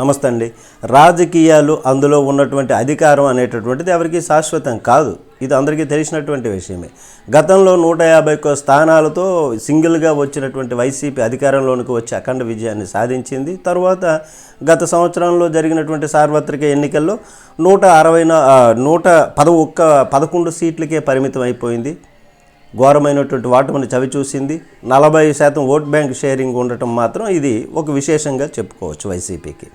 నమస్తే అండి రాజకీయాలు అందులో ఉన్నటువంటి అధికారం అనేటటువంటిది ఎవరికి శాశ్వతం కాదు. ఇది అందరికీ తెలిసినటువంటి విషయమే. గతంలో నూట యాభై ఒక్క స్థానాలతో సింగిల్గా వచ్చినటువంటి వైసీపీ అధికారంలోనికి వచ్చి అఖండ విజయాన్ని సాధించింది. తర్వాత గత సంవత్సరంలో జరిగినటువంటి సార్వత్రిక ఎన్నికల్లో నూట అరవై నూట పద ఒక్క పదకొండు సీట్లకే పరిమితం అయిపోయింది. ఘోరమైనటువంటి వాటముని చవి చూసింది. నలభై శాతం ఓట్ బ్యాంక్ షేరింగ్ ఉండటం మాత్రం ఇది ఒక విశేషంగా చెప్పుకోవచ్చు వైసీపీకి.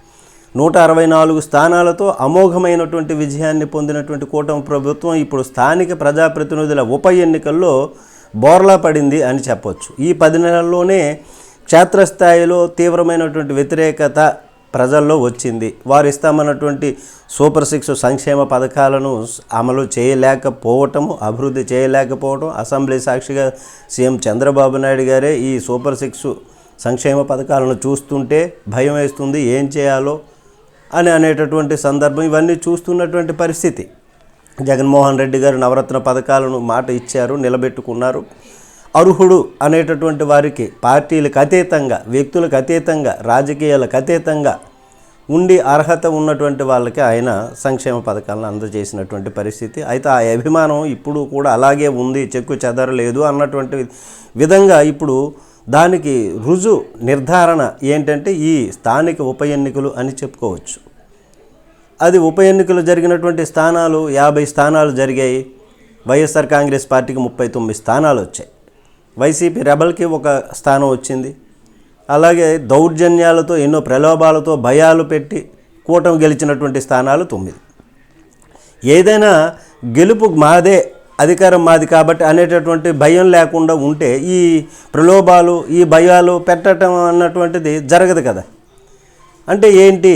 నూట అరవై నాలుగు స్థానాలతో అమోఘమైనటువంటి విజయాన్ని పొందినటువంటి కూటమి ప్రభుత్వం ఇప్పుడు స్థానిక ప్రజాప్రతినిధుల ఉప ఎన్నికల్లో బోర్లా పడింది అని చెప్పొచ్చు. ఈ పది నెలల్లోనే క్షేత్రస్థాయిలో తీవ్రమైనటువంటి వ్యతిరేకత ప్రజల్లో వచ్చింది. వారు ఇస్తామన్నటువంటి సూపర్ సిక్స్ సంక్షేమ పథకాలను అమలు చేయలేకపోవటము అభివృద్ధి చేయలేకపోవటం అసెంబ్లీ సాక్షిగా సీఎం చంద్రబాబు నాయుడు గారే ఈ సూపర్ సిక్స్ సంక్షేమ పథకాలను చూస్తుంటే భయం వేస్తుంది ఏం చేయాలో అని అనేటటువంటి సందర్భం ఇవన్నీ చూస్తున్నటువంటి పరిస్థితి. జగన్మోహన్ రెడ్డి గారు నవరత్న పథకాలను మాట ఇచ్చారు నిలబెట్టుకున్నారు. అర్హుడు అనేటటువంటి వారికి పార్టీలకు అతీతంగా వ్యక్తులకు అతీతంగా రాజకీయాలకు అతీతంగా ఉండి అర్హత ఉన్నటువంటి వాళ్ళకి ఆయన సంక్షేమ పథకాలను అందజేసినటువంటి పరిస్థితి. అయితే ఆ అభిమానం ఇప్పుడు కూడా అలాగే ఉంది చెక్కు చెదరలేదు అన్నటువంటి విధంగా ఇప్పుడు దానికి రుజు నిర్ధారణ ఏంటంటే ఈ స్థానిక ఉప ఎన్నికలు అని చెప్పుకోవచ్చు. అది ఉప ఎన్నికలు జరిగినటువంటి స్థానాలు యాభై స్థానాలు జరిగాయి. వైఎస్ఆర్ కాంగ్రెస్ పార్టీకి ముప్పై తొమ్మిది స్థానాలు వచ్చాయి. వైసీపీ రెబల్కి ఒక స్థానం వచ్చింది. అలాగే దౌర్జన్యాలతో ఎన్నో ప్రలోభాలతో భయాలు పెట్టి కూటమి గెలిచినటువంటి స్థానాలు తొమ్మిది. ఏదైనా గెలుపు మాదే అధికారం మాది కాబట్టి అనేటటువంటి భయం లేకుండా ఉంటే ఈ ప్రలోభాలు ఈ భయాలు పెట్టడం అన్నటువంటిది జరగదు కదా. అంటే ఏంటి?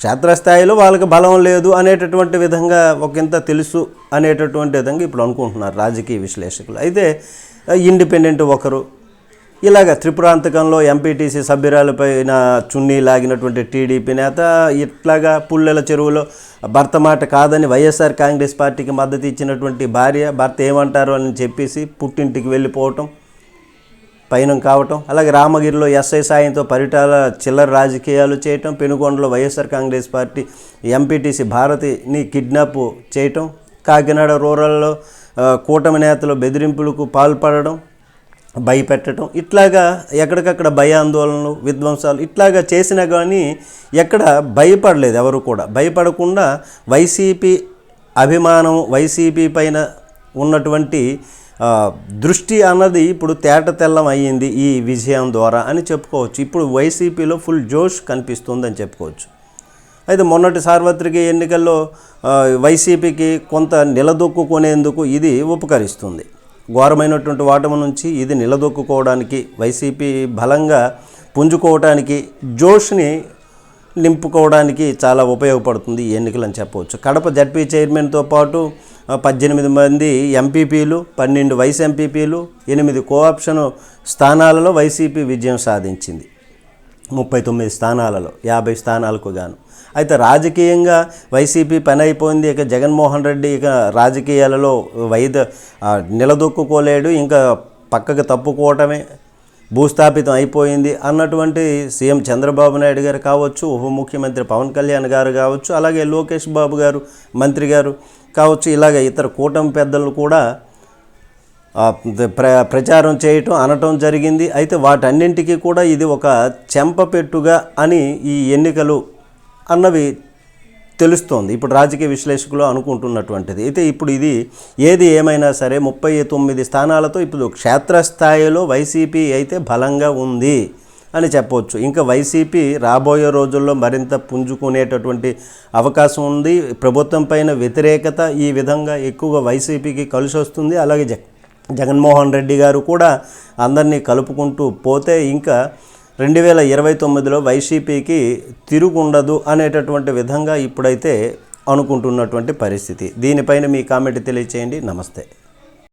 క్షేత్రస్థాయిలో వాళ్ళకి బలం లేదు అనేటటువంటి విధంగా ఒకంత తెలుసు అనేటటువంటి విధంగా ఇప్పుడు అనుకుంటున్నారు రాజకీయ విశ్లేషకులు. అయితే ఇండిపెండెంట్ ఒకరు ఇలాగ త్రిపురాంతకంలో ఎంపీటీసీ సభ్యురాలపైన చున్నీ లాగినటువంటి టీడీపీ నేత ఇట్లాగా పుల్లెల చెరువులో భర్త మాట కాదని వైఎస్ఆర్ కాంగ్రెస్ పార్టీకి మద్దతు ఇచ్చినటువంటి భార్య భర్త ఏమంటారు అని చెప్పేసి పుట్టింటికి వెళ్ళిపోవటం పయనం కావటం అలాగే రామగిరిలో ఎస్ఐ సాయంతో పరిటాల చిల్లర రాజకీయాలు చేయటం పెనుగొండలో వైఎస్ఆర్ కాంగ్రెస్ పార్టీ ఎంపీటీసీ భారతిని కిడ్నాప్ చేయటం కాకినాడ రూరల్లో కూటమి నేతలు బెదిరింపులకు పాల్పడడం భయపెట్టడం ఇట్లాగా ఎక్కడికక్కడ భయాందోళనలు విధ్వంసాలు ఇట్లాగా చేసినా కానీ ఎక్కడ భయపడలేదు ఎవరు కూడా. భయపడకుండా వైసీపీ అభిమానం వైసీపీ పైన ఉన్నటువంటి దృష్టి అన్నది ఇప్పుడు తేట తెల్లం అయ్యింది ఈ విజయం ద్వారా అని చెప్పుకోవచ్చు. ఇప్పుడు వైసీపీలో ఫుల్ జోష్ కనిపిస్తుందని చెప్పుకోవచ్చు. అయితే మొన్నటి సార్వత్రిక ఎన్నికల్లో వైసీపీకి కొంత నిలదొక్కుకునేందుకు ఇది ఉపకరిస్తుంది. ఘోరమైనటువంటి ఓటమి నుంచి ఇది నిలదొక్కుకోవడానికి వైసీపీ బలంగా పుంజుకోవడానికి జోష్ని నింపుకోవడానికి చాలా ఉపయోగపడుతుంది ఈ ఎన్నికలు అని చెప్పవచ్చు. కడప జడ్పీ చైర్మన్తో పాటు పద్దెనిమిది మంది ఎంపీపీలు పన్నెండు వైస్ ఎంపీపీలు ఎనిమిది కోఆప్షన్ స్థానాలలో వైసీపీ విజయం సాధించింది. ముప్పై తొమ్మిది స్థానాలలో యాభై స్థానాలకు గాను. అయితే రాజకీయంగా వైసీపీ పని అయిపోయింది ఇక జగన్మోహన్ రెడ్డి ఇక రాజకీయాలలో వైద నిలదొక్కుకోలేడు ఇంకా పక్కకు తప్పుకోవటమే భూస్థాపితం అయిపోయింది అన్నటువంటి సీఎం చంద్రబాబు నాయుడు గారు కావచ్చు ఉప ముఖ్యమంత్రి పవన్ కళ్యాణ్ గారు కావచ్చు అలాగే లోకేష్ బాబు గారు మంత్రి గారు కావచ్చు ఇలాగ ఇతర కూటమి పెద్దలు కూడా ప్ర ప్రచారం చేయటం అనటం జరిగింది. అయితే వాటన్నింటికీ కూడా ఇది ఒక చెంపపెట్టుగా అని ఈ ఎన్నికలు అన్నవి తెలుస్తోంది. ఇప్పుడు రాజకీయ విశ్లేషకులు అనుకుంటున్నటువంటిది. అయితే ఇప్పుడు ఇది ఏది ఏమైనా సరే ముప్పై తొమ్మిది స్థానాలతో ఇప్పుడు క్షేత్రస్థాయిలో వైసీపీ అయితే బలంగా ఉంది అని చెప్పవచ్చు ఇంకా వైసీపీ రాబోయే రోజుల్లో మరింత పుంజుకునేటటువంటి అవకాశం ఉంది. ప్రభుత్వం పైన వ్యతిరేకత ఈ విధంగా ఎక్కువగా వైసీపీకి కలిసి వస్తుంది అలాగే జగన్మోహన్ రెడ్డి గారు కూడా అందరినీ కలుపుకుంటూ పోతే ఇంకా రెండు వేల ఇరవై తొమ్మిదిలో వైసీపీకి తిరుగుండదు అనేటటువంటి విధంగా ఇప్పుడైతే అనుకుంటున్నటువంటి పరిస్థితి. దీనిపైన మీ కామెంట్ తెలియచేయండి. నమస్తే.